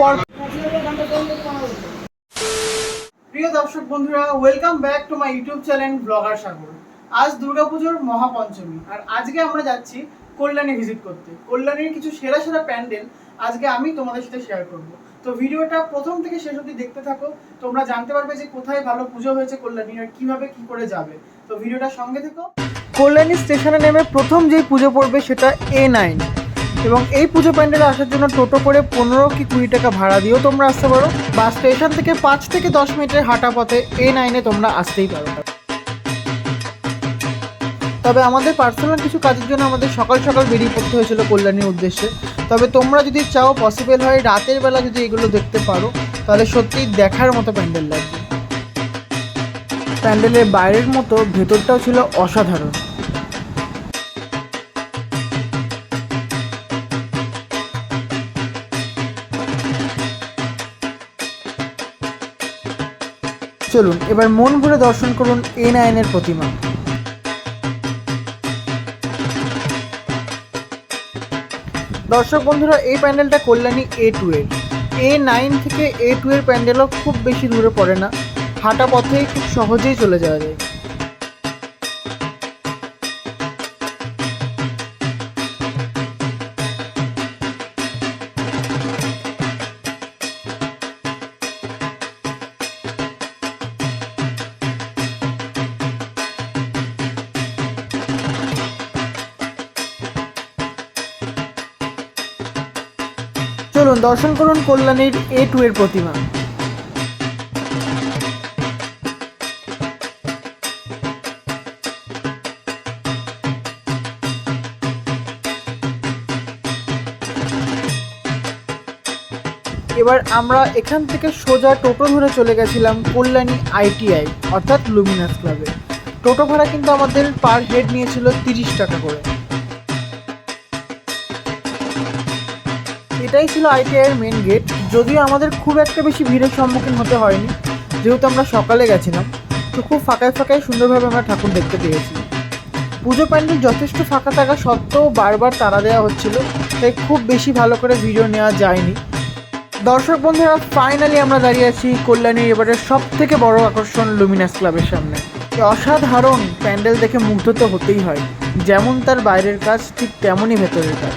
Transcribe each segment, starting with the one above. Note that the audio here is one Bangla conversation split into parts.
পর প্রিয় দর্শক বন্ধুরা welcome back to my YouTube channel blogger Sagar আজ দুর্গাপুজোর মহাপঞ্চমী, আর আজকে আমরা যাচ্ছি কল্যাণী ভিজিট করতে। কল্যাণীর কিছু সেরা সেরা প্যান্ডেল আজকে আমি তোমাদের সাথে শেয়ার করব। তো ভিডিওটা প্রথম থেকে শেষ অবধি দেখতে থাকো। তোমরা জানতে পারবে যে কোথায় ভালো পুজো হয়েছে কল্যাণী আর কীভাবে কি করে যাবে। তো ভিডিওটা সঙ্গে থেকো। কল্যাণী স্টেশনে নেমে প্রথম যেই পুজো পড়বে সেটা এ নাইন এবং এই পুজো প্যান্ডেলে আসার জন্য টোটো করে পনেরো কি কুড়ি টাকা ভাড়া দিয়েও তোমরা আসতে পারো। বা স্টেশন থেকে পাঁচ থেকে দশ মিনিটের হাঁটা পথে এ নাইনে তোমরা আসতেই পারো। তবে আমাদের পার্সোনাল কিছু কাজের জন্য আমাদের সকাল সকাল বেরিয়ে পড়তে হয়েছিল কল্যাণীর উদ্দেশ্যে। তবে তোমরা যদি চাও পসিবল হয় রাতের বেলা যদি এগুলো দেখতে পারো, তাহলে সত্যিই দেখার মতো প্যান্ডেল লাগবে। প্যান্ডেলের বাইরের মতো ভেতরটাও ছিল অসাধারণ। চলুন, এবার মন ভরে দর্শন করুন এ নাইনের প্রতিমা। দর্শক বন্ধুরা, এই প্যান্ডেলটা কল্যাণী এ টু এর। এ নাইন থেকে এ টু এর প্যান্ডেলও খুব বেশি দূরে পড়ে না। হাঁটা পথে খুব সহজেই চলে যাওয়া যায়। চলুন, দর্শন করুন কল্যাণীর এ টু এর প্রতিমা। এবার আমরা এখান থেকে সোজা টোটো ধরে চলে গেছিলাম কল্যাণী আইটিআই, অর্থাৎ লুমিনাস ক্লাবে। টোটো ভাড়া কিন্তু আমাদের পার হেড নিয়েছিল তিরিশ টাকা করে। এটাই ছিল আইটিআই এর মেন গেট যদিও আমাদের খুব একটা বেশি ভিড়ের সম্মুখীন হতে হয়নি, যেহেতু আমরা সকালে গেছিলাম, তো খুব ফাঁকায় ফাঁকায় সুন্দরভাবে আমরা ঠাকুর দেখতে পেয়েছি। পুজো প্যান্ডেল যথেষ্ট ফাঁকা থাকা সত্ত্বেও বারবার তাড়া দেওয়া হচ্ছিল, তাই খুব বেশি ভালো করে ভিডিও নেওয়া যায়নি। দর্শক বন্ধুরা ফাইনালি আমরা দাঁড়িয়ে আছি কল্যাণীর এবারের সব থেকে বড় আকর্ষণ লুমিনাস ক্লাবের সামনে। অসাধারণ প্যান্ডেল দেখে মুগ্ধ তো হতেই হয়, যেমন তার বাইরের কাজ, ঠিক তেমনই ভেতরের কাজ।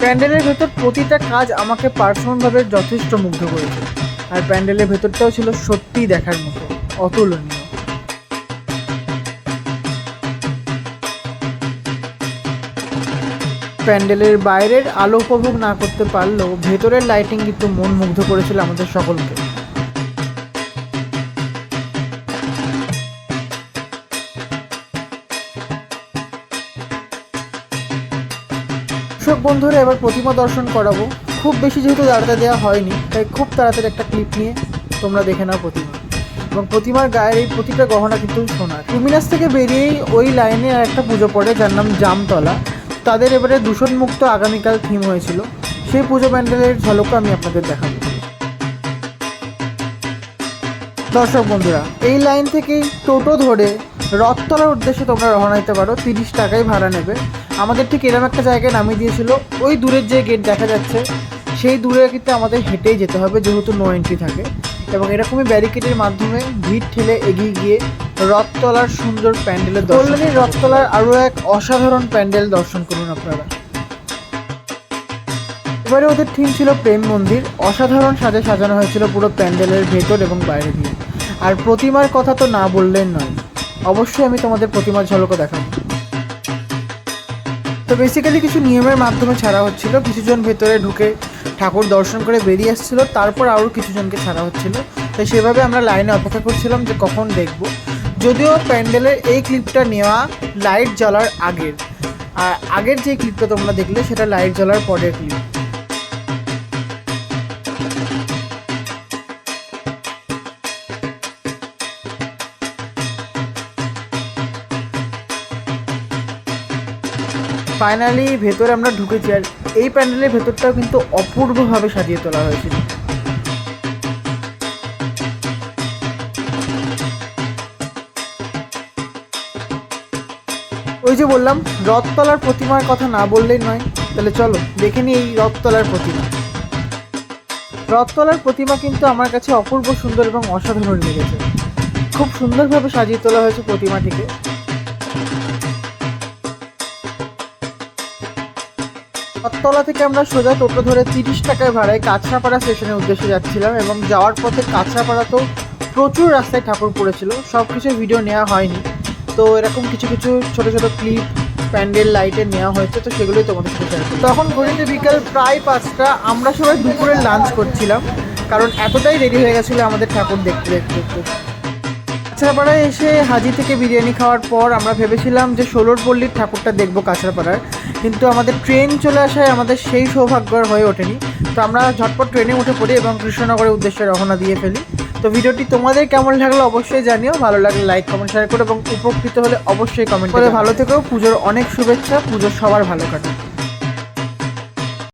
প্যান্ডেলের ভেতর প্রতিটা কাজ আমাকে পার্সোনালভাবে যথেষ্ট মুগ্ধ করেছে। আর প্যান্ডেলের ভেতরটাও ছিল সত্যিই দেখার মতো, অতুলনীয়। প্যান্ডেলের বাইরের আলো উপভোগ না করতে পারলেও ভেতরের লাইটিং কিন্তু মন মুগ্ধ করেছিল আমাদের সকলকে। বন্ধুরা, এবার প্রতিমা দর্শন করাবো। খুব বেশি যেহেতু দাঁড়াতে দেওয়া হয়নি, তাই খুব তাড়াতাড়ি একটা ক্লিপ নিয়ে তোমরা দেখে নাও প্রতিমা। এবং প্রতিমার গায়ের এই প্রতিটা গহনা কিন্তু সোনার। লুমিনাস থেকে বেরিয়েই ওই লাইনে আর একটা পুজো পড়ে, যার নাম জামতলা। তাদের এবারে দূষণমুক্ত আগামীকাল থিম হয়েছিল। সেই পুজো প্যান্ডেলের ঝলকও আমি আপনাদের দেখাবো। দর্শক বন্ধুরা, এই লাইন থেকেই টোটো ধরে রথতলার উদ্দেশ্যে তোমরা রওনা দিতে পারো। তিরিশ টাকায় ভাড়া নেবে। আমাদের ঠিক এরকম একটা জায়গায় নামিয়ে দিয়েছিল। ওই দূরের যে গেট দেখা যাচ্ছে সেই দূরে কিন্তু আমাদের হেঁটেই যেতে হবে যেহেতু নো এন্ট্রি থাকে। এবং এরকমই ব্যারিকেডের মাধ্যমে ভিড় ঠেলে এগিয়ে গিয়ে রথতলার সুন্দর প্যান্ডেলের কল্যাণীর রথতলার আরও এক অসাধারণ প্যান্ডেল দর্শন করুন আপনারা। এবারে ওদের থিম ছিল প্রেম মন্দির। অসাধারণ সাজে সাজানো হয়েছিল পুরো প্যান্ডেলের ভেতর এবং বাইরে দিয়ে। আর প্রতিমার কথা তো না বললেন নয়। অবশ্যই আমি তোমাদের প্রতিমার ঝলকও দেখাবো। তো বেসিক্যালি কিছু নিয়মের মাধ্যমে ছাড়া হচ্ছিল। কিছুজন ভেতরে ঢুকে ঠাকুর দর্শন করে বেরিয়ে আসছিল, তারপর আরও কিছুজনকে ছাড়া হচ্ছিল। তাই সেভাবে আমরা লাইনে অপেক্ষা করছিলাম যে কখন দেখব। যদিও প্যান্ডেলের এই ক্লিপটা নেওয়া লাইট জ্বলার আগের। আর আগের যে ক্লিপটা তোমরা দেখলে, সেটা লাইট জ্বলার পরের ক্লিপ। ফাইনালি ভেতরে আমরা ঢুকেছি আর এই প্যান্ডেলের ভেতরটাও কিন্তু অপূর্বভাবে সাজিয়ে তোলা হয়েছিল ওই যে বললাম, রথতলার প্রতিমার কথা না বললেই নয়। তাহলে চলো, দেখে নিই এই রথতলার প্রতিমা। রথতলার প্রতিমা কিন্তু আমার কাছে অপূর্ব সুন্দর এবং অসাধারণ লেগেছে। খুব সুন্দরভাবে সাজিয়ে তোলা হয়েছে প্রতিমাটিকে। রথতলা থেকে আমরা সোজা টোটো ধরে তিরিশ টাকায় ভাড়ায় কাছড়াপাড়া স্টেশনের উদ্দেশ্যে যাচ্ছিলাম এবং যাওয়ার পথে কাছড়াপাড়াতেও প্রচুর রাস্তায় ঠাকুর পড়েছিল। সব কিছু ভিডিও নেওয়া হয়নি। তো এরকম কিছু কিছু ছোট ছোট ক্লিপ প্যান্ডেল লাইটে নেওয়া হয়েছে, তো সেগুলোই তোমাদের সাথে তখন ঘড়িতে বিকাল প্রায় পাঁচটা, আমরা সবাই দুপুরে লাঞ্চ করছিলাম। কারণ এতটাই রেডি হয়ে গেছিল আমাদের ঠাকুর দেখতে দেখতে দেখতে। কাঁচরাপাড়ায় এসে হাজি থেকে বিরিয়ানি খাওয়ার পর আমরা ভেবেছিলাম যে ষোলোর পল্লীর ঠাকুরটা দেখব কাঁচরাপাড়ার। কিন্তু আমাদের ট্রেন চলে আসায় আমাদের সেই সৌভাগ্য হয়ে ওঠেনি। তো আমরা ঝটপট ট্রেনে উঠে পড়ি এবং কৃষ্ণনগরের উদ্দেশ্যে রওনা দিয়ে ফেলি। তো ভিডিওটি তোমাদের কেমন লাগল অবশ্যই জানিও। ভালো লাগলে লাইক কমেন্ট শেয়ার করো এবং উপকৃত হলে অবশ্যই কমেন্ট করে ভালো থেকেও পুজোর অনেক শুভেচ্ছা। পুজোর সবার ভালো কাটুক।